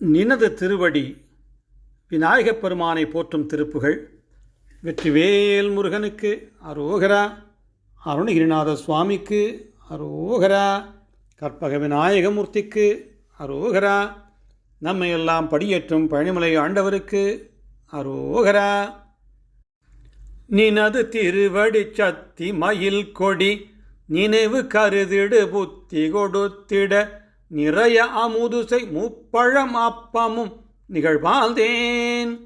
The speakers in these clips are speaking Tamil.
நினது திருவடி விநாயகப் பெருமானை போற்றும் திருப்புகள் வெற்றிவேல் முருகனுக்கு அரோகரா அருணகிரிநாத சுவாமிக்கு அரோகரா கற்பக விநாயகமூர்த்திக்கு அரோகரா நம்மை எல்லாம் படியேற்றும் பழனிமலை ஆண்டவருக்கு அரோகரா. நினது திருவடி சத்தி மயில் கொடி நினைவு கருதிடு புத்தி கொடுத்திட நிறைய அமுதுசை முப்பழம் அப்பமும் நிகழ்வாழ்ந்தேன்.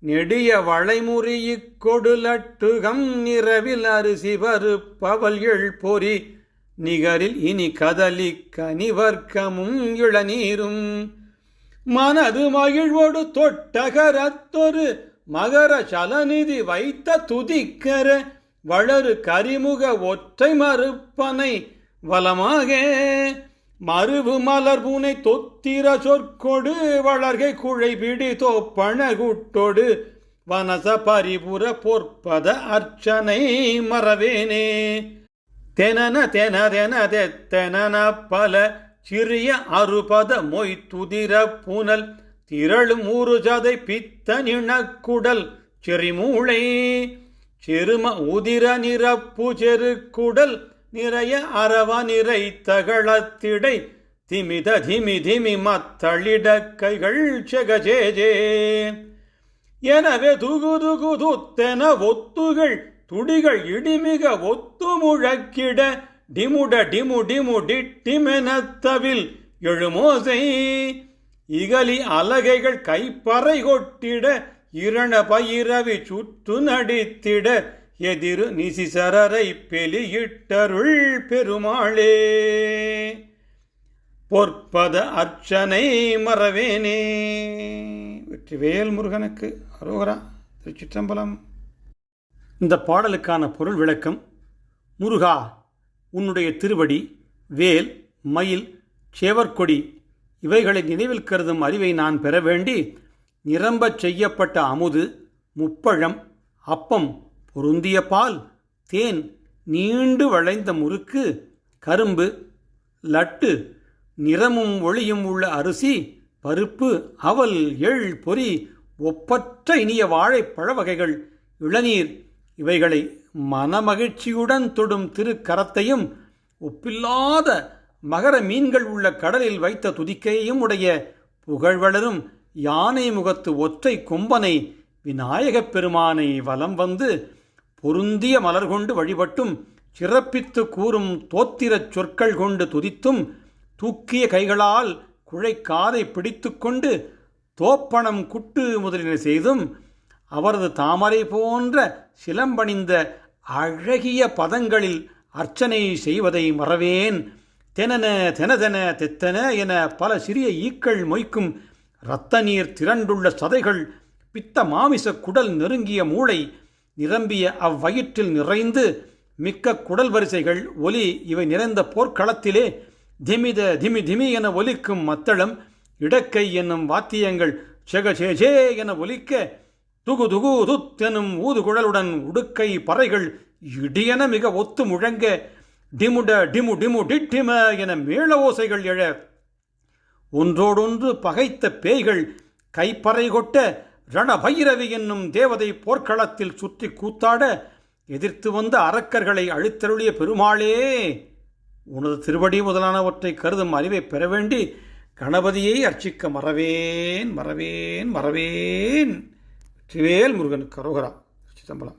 நெடிய வளைமுறியிக் கொடுலட்டுகம் நிறவில் அரிசி பருப்பவல் எள் பொறி நிகரில் இனி கதலி கனிவர்க்கமும் இளநீரும். மனது மகிழ்வோடு தொட்டகரத்தொரு மகர சலநிதி வைத்த துதிக்கர வளரு கரிமுக ஒற்றை மறுப்பனை வலமாக. மறுவு மலர் பூனை தொத்திர சொற்கொடு வளர்கை குழை பிடி தோப்பணகுட்டொடு வனச பரிபுர பொற்பத அர்ச்சனை மறவேனே. தெனன தென தென தெத்தன பல சிறிய அறுபத மொய் துதிர புனல். திரளும் ஊறு ஜதை பித்த நிணக்குடல் செறிமூளை. செரும உதிர நிரப்பு செருக்குடல். நிறைய அரவ நிறை தகளத்திடை திமித திமி திமி மத்தளிட கைகள் செகஜேஜே எனவே துகு துகு துத்தென ஒத்துகள். துடிகள் இடிமிக ஒத்து முழக்கிட. டிமுட டிமு டிமு டிட்டிமெனத்தவில் எழுமோசை. இகலி அலகைகள் கைப்பறை கொட்டிட. இரண பயிரவி சுற்று நடித்திட. எதிரு நிசிசரரை பெலியிட்டருள் பெருமாளே. பொற்பத அர்ச்சனை மறவேனே. வெற்றிவேல் முருகனுக்கு அரோகரா திருச்சிற்றம்பலம். இந்த பாடலுக்கான பொருள் விளக்கம் முருகா உன்னுடைய திருவடி வேல் மயில் சேவற்கொடி இவைகளை நினைவில் கருதும் அறிவை நான் பெற வேண்டி நிரம்பச் செய்யப்பட்ட அமுது முப்பழம் அப்பம் பொருந்திய பால் தேன் நீண்டு வளைந்த முறுக்கு கரும்பு லட்டு நிறமும் ஒளியும் உள்ள அரிசி பருப்பு அவல் எள் பொறி ஒப்பற்ற இனிய வாழைப்பழ வகைகள் இளநீர் இவைகளை மனமகிழ்ச்சியுடன் தொடும் திருக்கரத்தையும் ஒப்பில்லாத மகர மீன்கள் உள்ள கடலில் வைத்த துதிக்கையும் உடைய புகழ்வளரும் யானை முகத்து ஒற்றை கொம்பனை விநாயகப் பெருமானை வலம் வந்து பொருந்திய மலர் கொண்டு வழிபட்டும் சிறப்பித்து கூறும் தோத்திரச் சொற்கள் கொண்டு துதித்தும் தூக்கிய கைகளால் குழைக்காதை பிடித்துக்கொண்டு தோப்பணம் குட்டு முதலின செய்தும் அவரது தாமரை போன்ற சிலம்பணிந்த அழகிய பதங்களில் அர்ச்சனை செய்வதை மறவேன். தெனன தெனதென தெத்தன என பல சிறிய ஈக்கள் மொய்க்கும் இரத்த நீர் திரண்டுள்ள சதைகள் பித்த மாமிச குடல் நெருங்கிய மூளை நிரம்பிய அவ்வயிற்றில் நிறைந்து மிக்க குடல் வரிசைகள் ஒலி இவை நிறைந்த போர்க்களத்திலே திமித திமி திமி என ஒலிக்கும் மத்தளம் இடக்கை என்னும் வாத்தியங்கள் செகசேஜே என ஒலிக்க துகு துகு துத்தெனும் ஊதுகுழலுடன் உடுக்கை பறைகள் இடியென மிக ஒத்து முழங்க டிமுட டிமு டிமு டிட்டிம என மேள ஓசைகள் எழ. ஒன்றோடொன்று பகைத்த பேய்கள் கைப்பறை கொட்ட ரணபைரவி என்னும் தேவதை போர்க்களத்தில் சுற்றி கூத்தாட எதிர்த்து வந்த அரக்கர்களை அழித்தருளிய பெருமாளே உனது திருவடி முதலானவற்றை கருதும் அறிவை பெற வேண்டி கணபதியை அர்ச்சிக்க மறவேன் மறவேன் மறவேன். வெற்றிவேல் முருகன் கரோகரா சிதம்பரம்